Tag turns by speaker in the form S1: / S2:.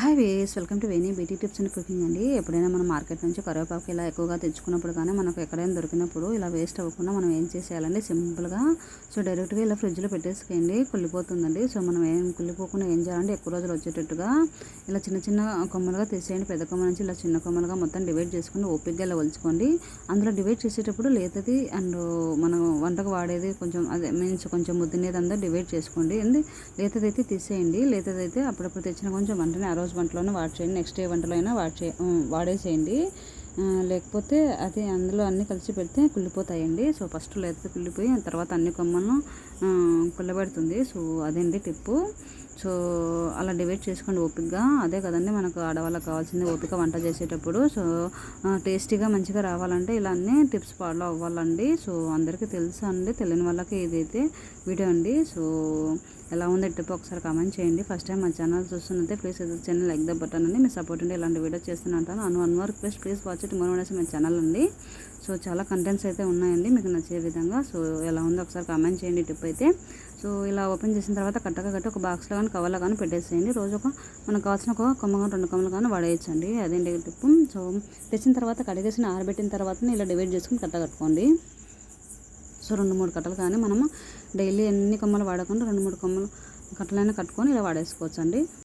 S1: Hi ways welcome to Veni beauty tips and cooking అండి. ఎప్పుడైనా మనం మార్కెట్ నుంచి కరివేపాకు ఇలా ఎక్కువగా తెచ్చుకున్నప్పుడు కానీ మనకు ఎక్కడైనా దొరికినప్పుడు ఇలా వేస్ట్ అవ్వకుండా మనం ఏం చేసేయాలండి? సింపుల్గా సో డైరెక్ట్గా ఇలా ఫ్రిడ్జ్లో పెట్టేసుకోండి కుళ్ళిపోతుందండి. సో మనం ఏం కుళ్ళిపోకుండా ఏం చేయాలంటే ఎక్కువ రోజులు వచ్చేటట్టుగా ఇలా చిన్న చిన్న కొమ్మలుగా తీసేయండి. పెద్ద కొమ్మ నుంచి ఇలా చిన్న కొమ్మలుగా మొత్తం డివైడ్ చేసుకుని ఓపిక్గా ఇలా వలుచుకోండి అందులో డివైడ్ చేసేటప్పుడు లేతది అండ్ మనం వంటకు వాడేది కొంచెం అదే మీన్స్ కొంచెం ముద్దునేది అందరూ డివైడ్ చేసుకోండి. అండి లేతది అయితే తీసేయండి. లేతది అయితే అప్పుడప్పుడు తెచ్చిన కొంచెం వంటనే ఆ రోజు వంటలోనూ వాడి చేయండి నెక్స్ట్ డే వంటలో అయినా వాడ్ చే వాడేసేయండి లేకపోతే అది అందులో అన్నీ కలిసి పెడితే కుళ్ళిపోతాయండి. సో ఫస్ట్ లేత కుళ్ళిపోయి ఆ తర్వాత అన్ని కొమ్మలను కుళ్ళబెడుతుంది. సో అదండి టిప్పు. సో అలా డివైడ్ చేసుకోండి ఓపికగా అదే కదండి మనకు ఆడవాళ్ళకి కావాల్సింది ఓపిక వంట చేసేటప్పుడు. సో టేస్టీగా మంచిగా రావాలంటే ఇలా అన్ని టిప్స్ ఫాలో అవ్వాలండి. సో అందరికీ తెలుసా అండి తెలియని వాళ్ళకి ఇదైతే వీడియో అండి. సో ఎలా ఉంది టిప్ ఒకసారి కామెంట్ చేయండి. ఫస్ట్ టైం మా channel చూస్తున్నట్టే please channel like the button అని మీ సపోర్ట్ ఉంటే ఇలాంటి వీడియో చేస్తున్నట్టాను అను one more request please watch it more అనేసి మా ఛానల్ అండి. సో చాలా కంటెంట్స్ అయితే ఉన్నాయండి మీకు నచ్చే విధంగా. సో ఎలా ఉందో ఒకసారి కామెంట్ చేయండి టిప్ అయితే. సో ఇలా ఓపెన్ చేసిన తర్వాత కట్టగా కట్టి ఒక బాక్స్లో కానీ కవర్లో కానీ పెట్టేసేయండి. రోజు ఒక మనకు కావాల్సిన ఒక కొమ్మ కానీ రెండు కొమ్మలు కానీ వాడేయచ్చండి. అదేంటి టిప్ సో తెచ్చిన తర్వాత కడిగేసిన ఆరబెట్టిన తర్వాత ఇలా డివైడ్ చేసుకుని కట్ట కట్టుకోండి సో రెండు మూడు కట్టలు కానీ మనము డైలీ ఎన్ని కొమ్మలు వాడకుండా రెండు మూడు కొమ్మలు కట్టలైనా కట్టుకొని ఇలా వాడేసుకోవచ్చు అండి